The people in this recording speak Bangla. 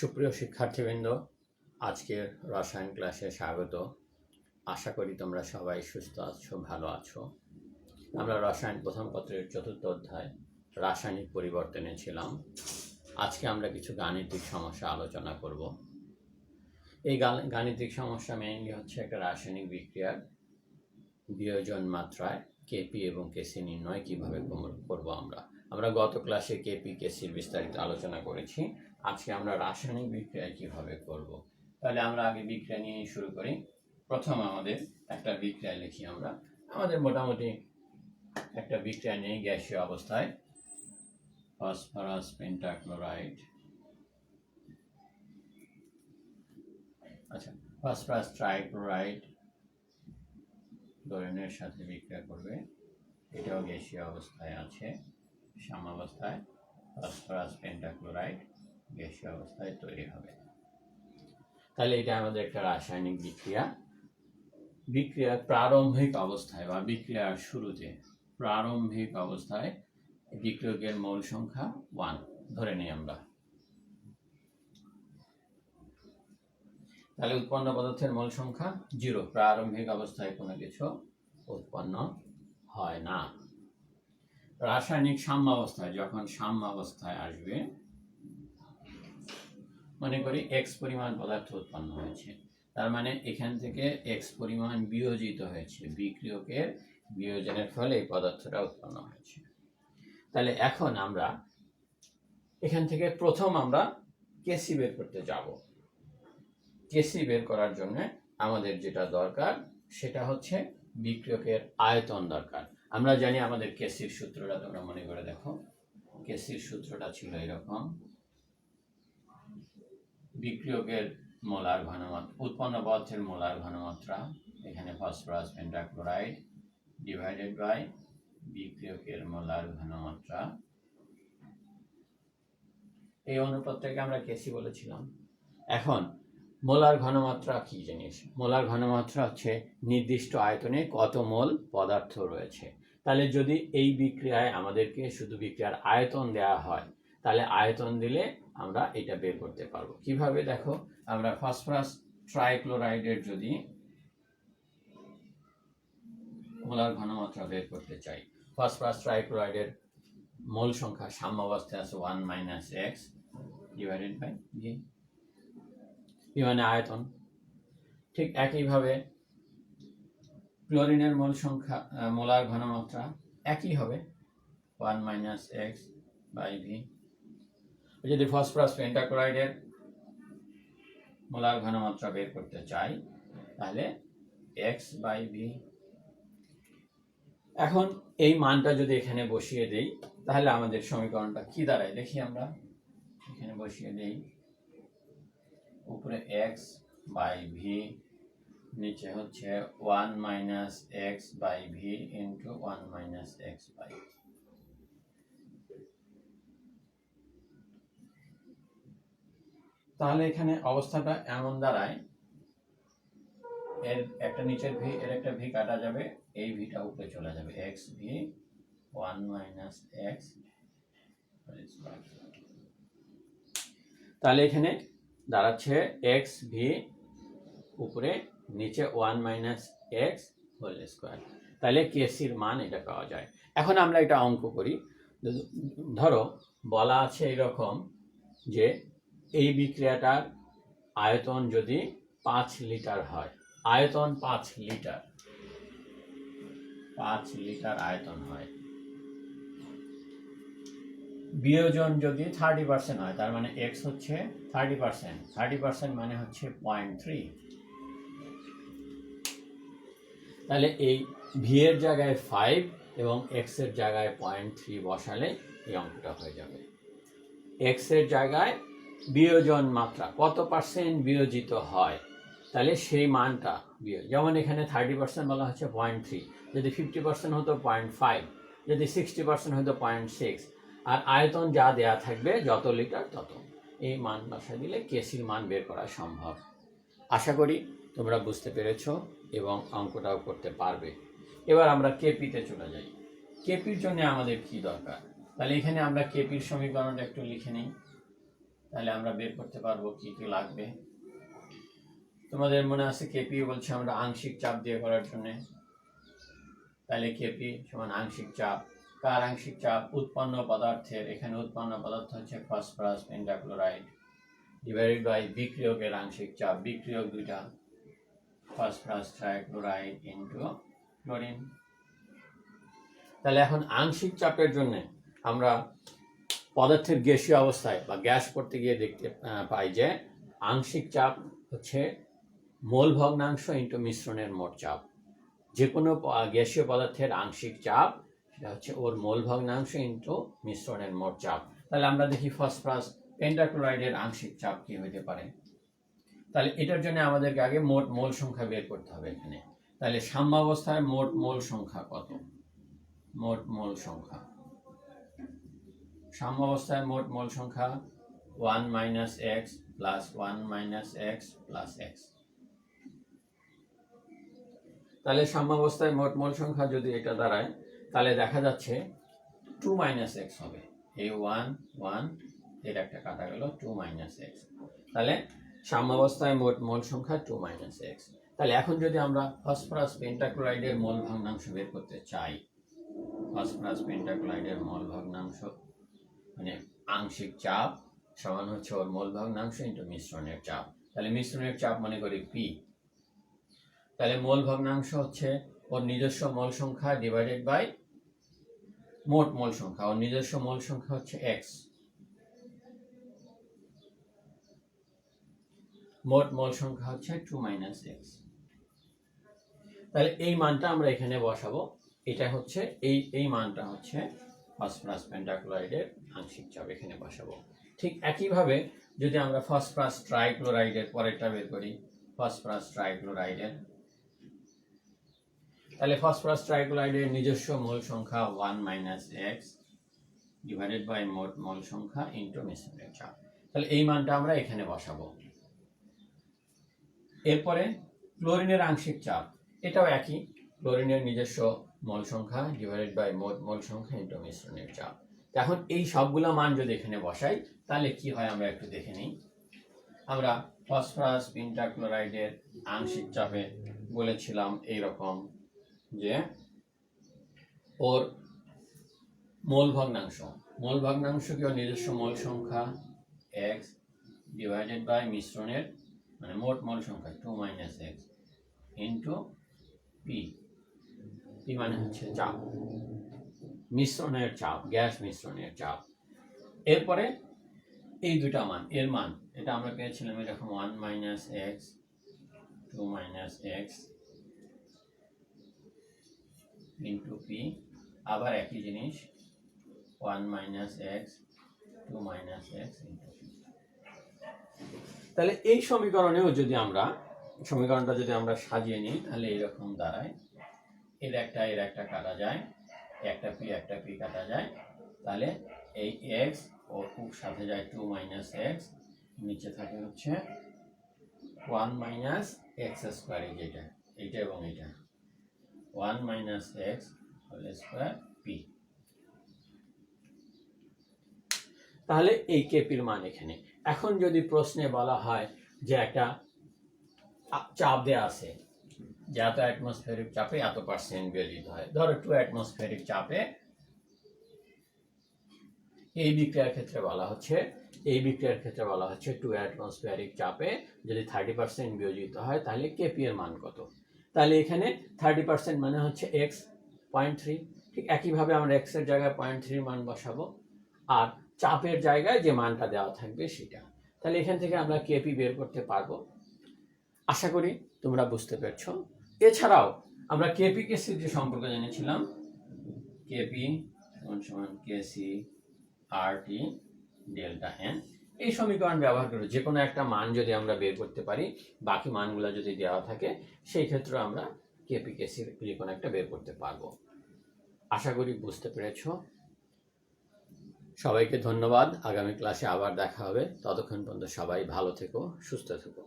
সুপ্রিয় শিক্ষার্থীবৃন্দ, আজকের রসায়ন ক্লাসে স্বাগত। আশা করি তোমরা সবাই সুস্থ আছো, ভালো আছো। আমরা রসায়ন প্রথম পত্রের চতুর্থ অধ্যায়, রাসায়নিক পরিবর্তনে ছিলাম। আজকে আমরা কিছু গাণিতিক সমস্যা আলোচনা করব। এই গাণিতিক সমস্যা মেইনলি হচ্ছে একটা রাসায়নিক বিক্রিয়ার বিয়োজন মাত্রায় কেপি এবং কেসি নির্ণয় কীভাবে করব আমরা। আমরা গত ক্লাসে কেপি কেসির বিস্তারিত আলোচনা করেছি। আজকে আমরা রাসায়নিক বিক্রিয়া কীভাবে করব? তাহলে আমরা আগে বিক্রিয়া নিয়ে শুরু করি। প্রথম আমাদের একটা বিক্রিয়া লিখি আমরা। আমাদের মোটামুটি একটা বিক্রিয়া নিয়ে গ্যাসীয় অবস্থায়। Phosphorus, pentachloride. আচ্ছা ফসফরাস, ট্রাইক্লোরাইড ক্লোরিনের সাথে বিক্রিয়া করবে। এটাও গ্যাসীয় অবস্থায় আছে, সাম্যাবস্থায়। Phosphorus, pentachloride. গ্যাসীয় অবস্থায় তৈরি হবে। তাহলে এটা আমাদের একটা রাসায়নিক বিক্রিয়া। বিক্রিয়ার প্রারম্ভিক অবস্থায় বা বিক্রিয়ার শুরুতে প্রারম্ভিক অবস্থায় বিক্রিয়কের মৌল সংখ্যা ওয়ান ধরে নিই আমরা। তাহলে উৎপন্ন পদার্থের মৌল সংখ্যা জিরো প্রারম্ভিক অবস্থায় কোনো কিছু উৎপন্ন হয় না। রাসায়নিক সাম্যাবস্থায়, যখন সাম্যাবস্থায় আসবে মনে করি এক্স পরিমাণ পদার্থ উৎপন্ন হয়েছে। তার মানে এখান থেকে এক্স পরিমাণ বিয়োজিত হয়েছে। বিক্রিয়কের বিয়োজনের ফলে এই পদার্থটা উৎপন্ন হয়েছে। তাহলে এখন আমরা এখান থেকে প্রথম আমরা কেসি বের করতে যাব। কেসি বের করার জন্য আমাদের যেটা দরকার, সেটা হচ্ছে বিক্রিয়কের আয়তন দরকার। আমরা জানি আমাদের কেসির সূত্রটা, তোমরা মনে করে দেখো। কেসির সূত্রটা ছিল এরকম। বিক্রিয়কের মোলার ঘনমাত্রা, উৎপন্ন পদার্থের মোলার ঘনমাত্রা, এখানে ফসফরাস পেন্টাক্লোরাইড ডিভাইডেড বাই বিক্রিয়কের মোলার ঘনমাত্রা। এই অনুপাতটাকে আমরা কেসি বলেছিলাম। এখন, মোলার ঘনমাত্রা কি জিনিস? মোলার ঘনমাত্রা হচ্ছে নির্দিষ্ট আয়তনে কত মোল পদার্থ রয়েছে। তাহলে যদি এই বিক্রিয়ায় আমাদেরকে শুধু বিক্রিয়ার আয়তন দেওয়া হয় তাহলে আয়তন দিলে আমরা এটা বের করতে পারব। কীভাবে? দেখো, আমরা ফসফরাস ট্রাইক্লোরাইডের যদি মোলার ঘনমাত্রা বের করতে চাই, ফসফরাস ট্রাইক্লোরাইডের মোল সংখ্যা সাম্যাবস্থায় আছে one minus x divided by V V মানে আয়তন। ঠিক একইভাবে ক্লোরিনের মোল সংখ্যা মোলার ঘনমাত্রা একই হবে, one minus x by V. যদি ফসফরাস পেন্টাক্লোরাইডের মোলার ঘনমাত্রা বের করতে চাই, তাহলে এক্স বাই ভি এখন এই মানটা যদি এখানে বসিয়ে দেই, তাহলে আমাদের সমীকরণটা কি দাঁড়ায়? দেখি আমরা। এখানে বসিয়ে দেই। উপরে এক্স বাই ভি নিচে হচ্ছে one minus x by V into one minus x by তাহলে এখানে অবস্থাটা এমন দাঁড়ায়। এর একটা নিচের ভি, এর একটা ভি কাটা যাবে, এই ভিটা উপরে চলে যাবে। X V one minus x তাহলে এখানে দাঁড়াচ্ছে এক্স ভি উপরে, নিচে one minus x whole square তাহলে কেসির মান এটা পাওয়া যায়। এখন আমরা এটা অঙ্ক করি। ধরো, বলা আছে এরকম যে এই বিক্রিয়াটার আয়তন যদি পাঁচ লিটার হয়, আয়তন পাঁচ লিটার পাঁচ লিটার আয়তন হয়। বিয়োজন যদি থার্টি পার্সেন্ট হয়, তার মানে এক্স হচ্ছে থার্টি পার্সেন্ট থার্টি পার্সেন্ট মানে হচ্ছে পয়েন্ট থ্রি তাহলে এই ভি এর জায়গায় ফাইভ এবং এক্সের জায়গায় পয়েন্ট থ্রি বসালে এই অঙ্কটা হয়ে যাবে। এক্সের জায়গায় বিয়োজন মাত্রা, কত পার্সেন্ট বিয়োজিত হয়? তাহলে সেই মানটা বিয়োগ যেমন এখানে থার্টি পার্সেন্ট বলা হচ্ছে পয়েন্ট থ্রি যদি ফিফটি পার্সেন্ট হতো পয়েন্ট ফাইভ যদি সিক্সটি পার্সেন্ট হতো পয়েন্ট সিক্স আর আয়তন যা দেয়া থাকবে, যত লিটার তত। এই মান বসা দিলে কেসির মান বের করা সম্ভব। আশা করি তোমরা বুঝতে পেরেছ এবং অঙ্কটাও করতে পারবে। এবার আমরা কেপিতে চলে যাই। কেপির জন্য আমাদের কি দরকার? তাহলে এখানে আমরা কেপির সমীকরণটা একটু লিখে নিই। তাহলে আমরা বের করতে পারব কি কি লাগবে। তোমাদের মনে আছে কেপি বলছে আমরা আংশিক চাপ দিয়ে করার জন্য। তাহলে কেপি সমান আংশিক চাপ। কার আংশিক চাপ? উৎপন্ন পদার্থের। এখানে উৎপন্ন পদার্থ হচ্ছে ফসফরাস, পেন্টাক্লোরাইড। ডিভাইডেড বাই বিক্রিয়কের আংশিক চাপ। বিক্রিয়ক দুইটা। ফসফরাস, ট্রাইক্লোরাইড ইন্টু ক্লোরিন তাহলে এখন আংশিক চাপের জন্য আমরা পদার্থের গ্যাসীয় অবস্থায় বা গ্যাস করতে গিয়ে দেখতে পাই যে আংশিক চাপ হচ্ছে মোল ভগ্নাংশ ইন্টু মিশ্রণের মোট চাপ। যে কোনো গ্যাসীয় পদার্থের আংশিক চাপ সেটা হচ্ছে ওর মোল ভগ্নাংশ ইন্টু মিশ্রণের মোট চাপ। তাহলে আমরা দেখি ফসফরাস, পেন্টাক্লোরাইডের আংশিক চাপ কি হতে পারে? তাহলে এটার জন্য আমাদেরকে আগে মোট মোল সংখ্যা বের করতে হবে এখানে। তাহলে সাম্যাবস্থায় মোট মোল সংখ্যা কত? মোট মোল সংখ্যা। সাম্যাবস্থায় মোট মোল সংখ্যা one minus x plus one minus x plus x. তাহলে সাম্যাবস্থায় মোট মোল সংখ্যা যদি এটা দাঁড়ায়, তাহলে দেখা যাচ্ছে টু মাইনাস এক্স হবে। এই ওয়ান ওয়ানের একটা কাটা গেল টু মাইনাস এক্স তাহলে সাম্যাবস্থায় মোট মোল সংখ্যা টু মাইনাস এক্স তাহলে এখন যদি আমরা ফসফরাস পেন্টাক্লোরাইডের মোল ভগ্নাংশ বের করতে চাই ফসফরাস পেন্টাক্লোরাইডের মোল ভগ্নাংশ মানে আংশিক চাপ সমান হচ্ছে ওর মোল ভগ্নাংশ ইন্টু মিশ্রণের চাপ। তাহলে মিশ্রণের চাপ মনে করি পি তাহলে মোল ভগ্নাংশ হচ্ছে ওর নিজস্ব মোল সংখ্যা ডিভাইডেড বাই মোট মোল সংখ্যা। ওর নিজস্ব মোল সংখ্যা হচ্ছে এক্স মোট মোল সংখ্যা হচ্ছে টু মাইনাস এক্স তাহলে এই মানটা আমরা এখানে বসাবো। এটা হচ্ছে, এই এই মানটা হচ্ছে ফসফরাস পেন্টাক্লোরাইডের আংশিক চাপ এখানে বসাবো। ঠিক একইভাবে যদি আমরা ফসফরাস ট্রাইক্লোরাইডের পরেরটা বের করি ফসফরাস ট্রাইক্লোরাইডের তাহলে ফসফরাস ট্রাইক্লোরাইডের নিজস্ব মোল সংখ্যা one minus x divided by মোট মোল সংখ্যা ইন্টু মিশ্রণের চাপ। তাহলে এই মানটা আমরা এখানে বসাবো। এরপরে ক্লোরিনের আংশিক চাপ, এটাও একই। ক্লোরিনের নিজস্ব মোল সংখ্যা ডিভাইডেড বাই মোট মোল সংখ্যা ইন্টু মিশ্রণের চাপ। এখন এই সবগুলো মান যদি এখানে বসাই, তাহলে কি হয় আমরা একটু দেখে নিই। আমরা ফসফরাস পেন্টাক্লোরাইডের আংশিক চাপে বলেছিলাম এইরকম যে ওর মোল ভগ্নাংশ মোল ভগ্নাংশ কি ওর নিজস্ব মোল সংখ্যা এক্স ডিভাইডেড বাই মিশ্রণের মানে মোট মোল সংখ্যা two minus x into P P মানে হচ্ছে চাপ। মিশ্রণের চাপ, গ্যাস মিশ্রণের চাপ। এরপরে এই দুটা মান, এর মান, এটা আমরা পেয়েছিলাম এরকম one minus x two minus x into P আবার একই জিনিস one minus x two minus x into তাহলে এই সমীকরণেও যদি আমরা, সমীকরণটা যদি আমরা সাজিয়ে নিই, তাহলে এরকম দাঁড়ায়। এর একটা এর একটা কাটা যায়। একটা পি একটা পি কাটা যায়। তাহলে এই এক্স ও খুব সাথে যায় টু মাইনাস এক্স নিচে থাকে হচ্ছে ওয়ান মাইনাস এক্স স্কোয়ার এই যেটা, এইটা এবং এটা one minus x whole square P তাহলে এই কেপির মান এখানে। এখন যদি প্রশ্নে বলা হয় যে একটা চাপ দেওয়া আছে এত অ্যাটমসফেরিক চাপে এত পার্সেন্ট বিয়োজিত হয়। ধরো টু অ্যাটমসফেরিক চাপে এই বিক্রিয়ার ক্ষেত্রে বলা হচ্ছে, এই বিক্রিয়ার ক্ষেত্রে বলা হচ্ছে টু অ্যাটমসফিয়ারিক চাপে যদি থার্টি পার্সেন্ট বিয়োজিত হয়, তাহলে কেপি এর মান কত? তাহলে এখানে থার্টি পার্সেন্ট মানে হচ্ছে এক্স পয়েন্ট থ্রি ঠিক একইভাবে আমরা এক্সের জায়গায় পয়েন্ট থ্রির মান বসাবো। আর চাপের জায়গায় যে মানটা দেওয়া থাকবে সেটা। তাহলে এখান থেকে আমরা কেপি বের করতে পারব। আশা করি তোমরা বুঝতে পেরেছ। এছাড়াও আমরা কেপি কেসির যে সম্পর্ক জেনেছিলাম কেপি সমান কেসি আর টি ডেল্টা হ্যান, এই সমীকরণ ব্যবহার করে যে কোনো একটা মান যদি আমরা বের করতে পারি, বাকি মানগুলো যদি দেওয়া থাকে, সেই ক্ষেত্রে আমরা কেপি কেসির যে কোনো একটা বের করতে পারব। আশা করি বুঝতে পেরেছ। সবাইকে ধন্যবাদ। আগামী ক্লাসে আবার দেখা হবে। ততক্ষণ পর্যন্ত সবাই ভালো থেকো, সুস্থ থেকো।